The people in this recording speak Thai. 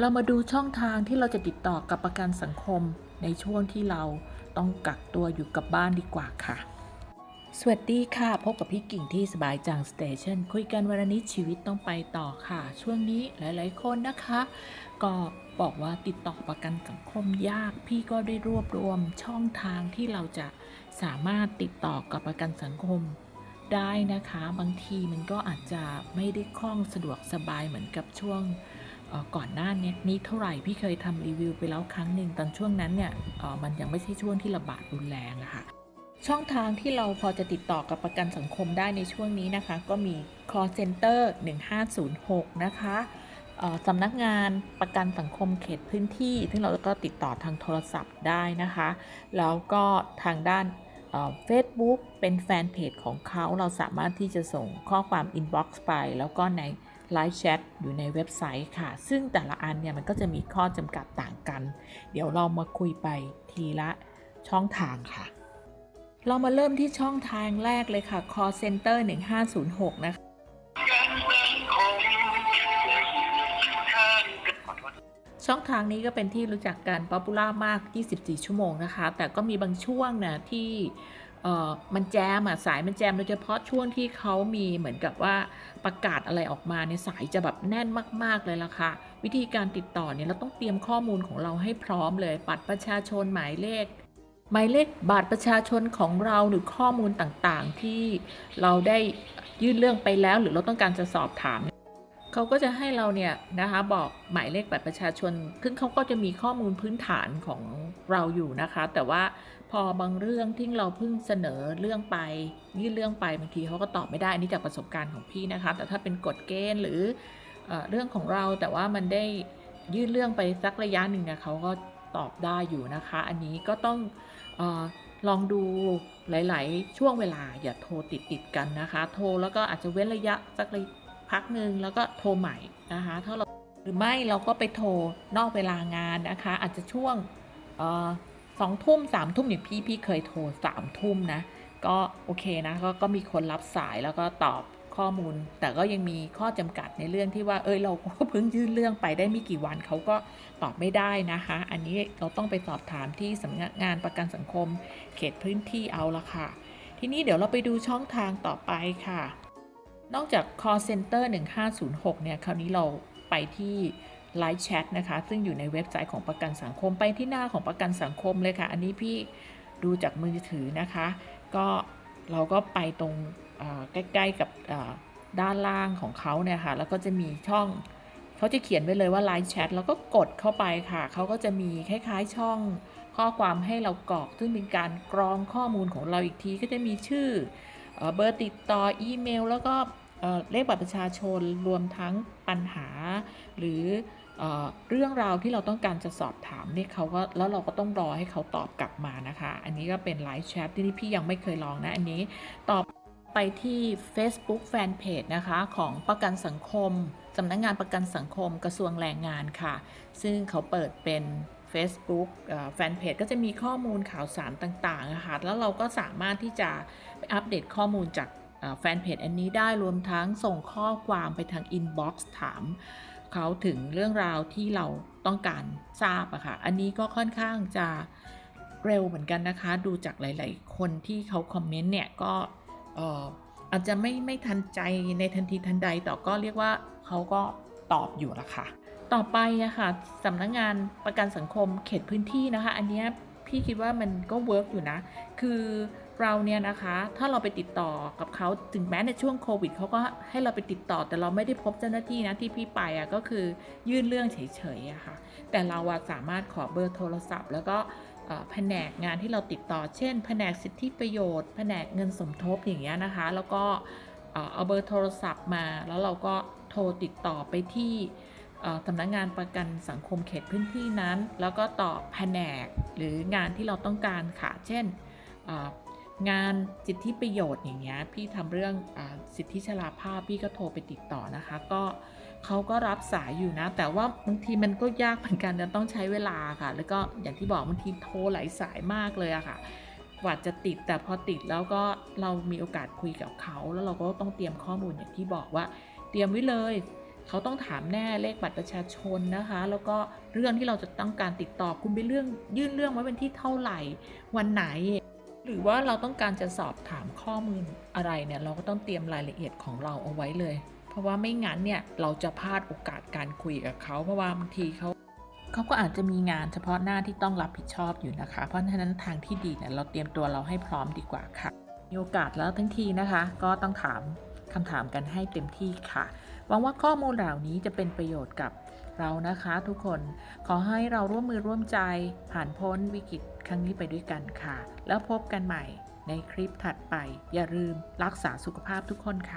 เรามาดูช่องทางที่เราจะติดต่อกับประกันสังคมในช่วงที่เราต้องกักตัวอยู่กับบ้านดีกว่าค่ะ สวัสดีค่ะ พบกับพี่กิ่งที่สบายจังสเตชันคุยกันวันนี้ชีวิตต้องไปต่อค่ะ ช่วงนี้หลายๆคนนะคะ ก็บอกว่าติดต่อประกันสังคมยาก พี่ก็ได้รวบรวมช่องทางที่เราจะสามารถติดต่อกับประกันสังคมได้นะคะ บางทีมันก็อาจจะไม่ได้คล่องสะดวกสบายเหมือนกับช่วง ก่อนหน้านี้นี้เท่าไหร่พี่เคยทำรีวิวไปแล้วครั้งหนึ่งตอนช่วงนั้นเนี่ยมันยังไม่ใช่ช่วงที่ระบาดรุนแรงอะค่ะช่องทางที่เราพอจะติดต่อกับประกันสังคมได้ในช่วงนี้นะคะ ก็มี call center 1506 นะคะสำนักงานประกันสังคมเขตพื้นที่ ซึ่งเราก็ติดต่อทางโทรศัพท์ได้นะคะ แล้วก็ทางด้านเฟซบุ๊กเป็นแฟนเพจของเขาเราสามารถที่จะส่งข้อความ inbox ไป แล้วก็ใน ไลฟ์แชทอยู่ในเว็บไซต์ค่ะ ซึ่งแต่ละอันเนี่ยมันก็จะมีข้อจำกัดต่างกัน เดี๋ยวเรามาคุยไปทีละช่องทางค่ะ เรามาเริ่มที่ช่องทางแรกเลยค่ะ call center 1506 นะคะช่องทางนี้ก็เป็นที่รู้จักกันป๊อปปูล่ามาก 24 ชั่วโมงนะคะ แต่ก็มีบางช่วงนะที่ เออมันแจมอะสายมันแจมโดยเฉพาะช่วงที่เขามีเหมือนกับว่าประกาศอะไรออกมาเนี่ยสายจะแบบแน่นมาก ๆเลยล่ะค่ะ วิธีการติดต่อเนี่ยเราต้องเตรียมข้อมูลของเราให้พร้อมเลยบัตรประชาชนหมายเลข หมายเลขบัตรประชาชนของเราหรือข้อมูลต่างๆ ที่เราได้ยื่นเรื่องไปแล้ว หรือเราต้องการจะสอบถาม เขาก็จะให้เราเนี่ยนะคะบอกหมายเลขบัตรประชาชนซึ่งเขาก็จะมีข้อมูลพื้นฐานของเราอยู่นะคะ แต่ว่าพอบางเรื่องที่เราเพิ่งเสนอเรื่องไปยื่นเรื่องไปบางทีเขาก็ตอบไม่ได้อันนี้จากประสบการณ์ของพี่นะคะ แต่ถ้าเป็นกฎเกณฑ์หรือเอเรื่องของเราแต่ว่ามันได้ยื่นเรื่องไปสักระยะหนึ่งเนี่ยเขาก็ตอบได้อยู่นะคะ อันนี้ก็ต้องออลองดูหลาย ๆ ช่วงเวลาอย่าโทรติดติดกันนะคะ โทรแล้วก็อาจจะเว้นระยะสักระยะ พักหนึ่งแล้วก็โทรใหม่นะคะถ้าเราหรือไม่เราก็ไปโทรนอกเวลางานนะคะ อาจจะช่วงสองทุ่มสามทุ่มอย่างพี่พี่เคยโทรสามทุ่มนะก็โอเคนะก็ก็มีคนรับสายแล้วก็ตอบข้อมูล แต่ก็ยังมีข้อจำกัดในเรื่องที่ว่าเอยเราก็เพิ่งยื่นเรื่องไปได้ไม่กี่วันเขาก็ตอบไม่ได้นะคะ อันนี้เราต้องไปสอบถามที่สำนักงานประกันสังคม เขตพื้นที่เอาละค่ะ ทีนี้เดี๋ยวเราไปดูช่องทางต่อไปค่ะ นอกจาก call center 1506 เนี่ย คราวนี้เราไปที่ Live Chat นะคะ ซึ่งอยู่ในเว็บไซต์ของประกันสังคมไปที่หน้าของประกันสังคมเลยค่ะ อันนี้พี่ดูจากมือถือนะคะ ก็เราก็ไปตรงใกล้ๆกับด้านล่างของเขาเนี่ยค่ะ แล้วก็จะมีช่องเขาจะเขียนไว้เลยว่า Live Chat แล้วก็กดเข้าไปค่ะ เขาก็จะมีคล้ายๆช่องข้อความให้เรากรอก ซึ่งเป็นการกรองข้อมูลของเราอีกทีก็จะมีชื่อ เบอร์ติดต่ออีเมล แล้วก็เลขบัตรประชาชนรวมทั้งปัญหา หรือเอเรื่องราวที่เราต้องการจะสอบถามเนี่ยเขาก็แล้วเราก็ต้องรอให้เขาตอบกลับมานะคะ อันนี้ก็เป็นไลฟ์แชทที่พี่ยังไม่เคยลองนะอันนี้ตอบไปที่ Facebook Fanpage นะคะของประกันสังคมสำนักงานประกันสังคมกระทรวงแรงงานค่ะ ซึ่งเขาเปิดเป็น Facebook แฟนเพจก็จะมีข้อมูลข่าวสารต่างๆนะคะแล้วเราก็สามารถที่จะไปอัปเดตข้อมูลจากแฟนเพจอันนี้ได้รวมทั้งส่งข้อความไปทางอินบ็อกซ์ถามเขาถึงเรื่องราวที่เราต้องการทราบอะค่ะ อันนี้ก็ค่อนข้างจะเร็วเหมือนกันนะคะ ดูจากหลาย ๆ คนที่เขาคอมเมนต์เนี่ยก็เอ่ออาจจะไม่ไม่ทันใจในทันทีทันใดแต่ก็เรียกว่าเขาก็ตอบอยู่ละค่ะ ต่อไปอะค่ะสำนักงานประกันสังคมเขตพื้นที่นะคะ อันนี้พี่คิดว่ามันก็เวิร์กอยู่นะ คือเราเนี่ยนะคะ ถ้าเราไปติดต่อกับเขาถึงแม้ในช่วงโควิดเขาก็ให้เราไปติดต่อแต่เราไม่ได้พบเจ้าหน้าที่นะที่พี่ไปอะก็คือยื่นเรื่องเฉยๆอะค่ะ แต่เราอะสามารถขอเบอร์โทรศัพท์ แล้วก็แผนกงานที่เราติดต่อ เช่น แผนกสิทธิประโยชน์ แผนกเงินสมทบอย่างเงี้ยนะคะ แล้วก็เอาเบอร์โทรศัพท์มา แล้วเราก็โทรติดต่อไปที่ สำนักงานประกันสังคมเขตพื้นที่นั้น แล้วก็ต่อแผนกหรืองานที่เราต้องการค่ะ เช่นงานสิทธิประโยชน์อย่างเงี้ยพี่ทำเรื่องอสิทธิชราภาพพี่ก็โทรไปติดต่อนะคะ ก็เขาก็รับสายอยู่นะ แต่ว่าบางทีมันก็ยากเหมือนกันนะต้องใช้เวลาค่ะ แล้วก็อย่างที่บอกบางทีโทรหลายสายมากเลยอะค่ะกว่าจะติดแต่พอติดแล้วก็เรามีโอกาสคุยกับเขา แล้วเราก็ต้องเตรียมข้อมูลอย่างที่บอกว่า เตรียมไว้เลย เขาต้องถามแน่เลขบัตรประชาชนนะคะ แล้วก็เรื่องที่เราจะต้องการติดต่อคุณไปเรื่องยื่นเรื่องไว้เป็นที่เท่าไหร่วันไหน หรือว่าเราต้องการจะสอบถามข้อมูลอะไรเนี่ยเราก็ต้องเตรียมรายละเอียดของเราเอาไว้เลย เพราะว่าไม่งั้นเนี่ยเราจะพลาดโอกาสการคุยกับเขาเพราะว่าบางทีเขาเขาก็อาจจะมีงานเฉพาะหน้าที่ต้องรับผิดชอบอยู่นะคะ เพราะฉะนั้นทางที่ดีเนี่ยเราเตรียมตัวเราให้พร้อมดีกว่าค่ะ มีโอกาสแล้วทั้งทีนะคะ ก็ต้องถามคำถามกันให้เต็มที่ค่ะ หวังว่าข้อมูลเหล่านี้จะเป็นประโยชน์กับเรานะคะทุกคนขอให้เราร่วมมือร่วมใจผ่านพ้นวิกฤตครั้งนี้ไปด้วยกันค่ะ แล้วพบกันใหม่ในคลิปถัดไป อย่าลืมรักษาสุขภาพทุกคนค่ะ